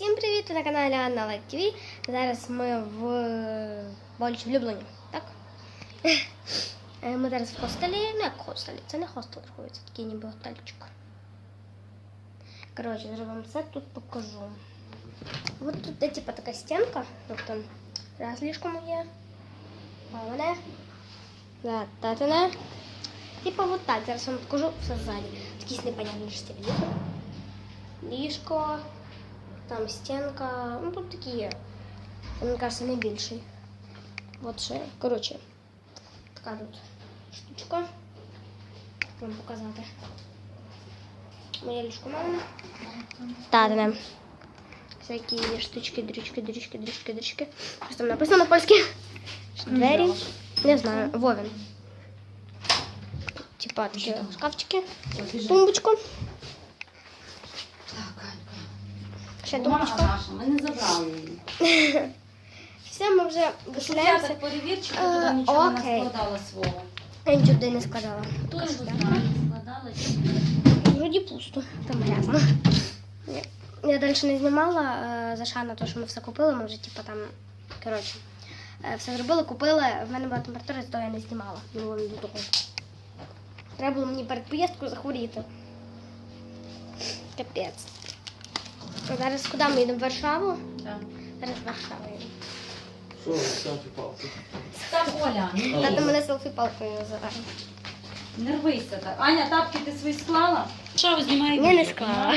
Всім привіт! Ви на каналі Анна Лайк ТВ. Зараз ми в боліч в Люблині, так? Е, Ми зараз в хостелі. Ну як хостелі? Це не хостел рахується, такий ніби готельчик. Коротше, зараз вам все тут покажу. От тут де, типа така стінка, тобто раз ліжко моє, палене, зататане. Типа вот так, зараз вам покажу все ззаді. Якісь непонятні ж телевізор. Ліжко, там стінка, ну тут такі є. Мені кажется, не більший. От ще, коротше, така тут штучка. Вам показати. Моє ліжко мамине. Татине. Всякі штучки, дрючки, дрючки, дрючки, дрючки. Що там написано на польськи? Двері. Не знаю, Вовен. Типа такі шкафчики. Тумбочку. Ще. Бумага наша, ми не забрали її. Все, ми вже виселяємося. Шухлядок перевірчик, Е, туди нічого не складала свого. Я нічого туди не складала. Хто його знає, не складала. Вроді пусто, там грязно. Я- Я далі не знімала е, за шана, то що ми все купили, ми вже типу там, коротше, е, все зробили, купили. В мене була температура, то я не знімала. Не було до того. Треба було мені перед поїздкою захворіти. Капець. А Зараз куди ми їдемо? В Варшаву? Так. Зараз в Варшаву їдемо. Що, селфі палки? Так, Оля, не, Тато мене селфі-палкою називає. не рвися так. Аня, тапки ти свої склала? Що ви знімаєте? Ні, не склала.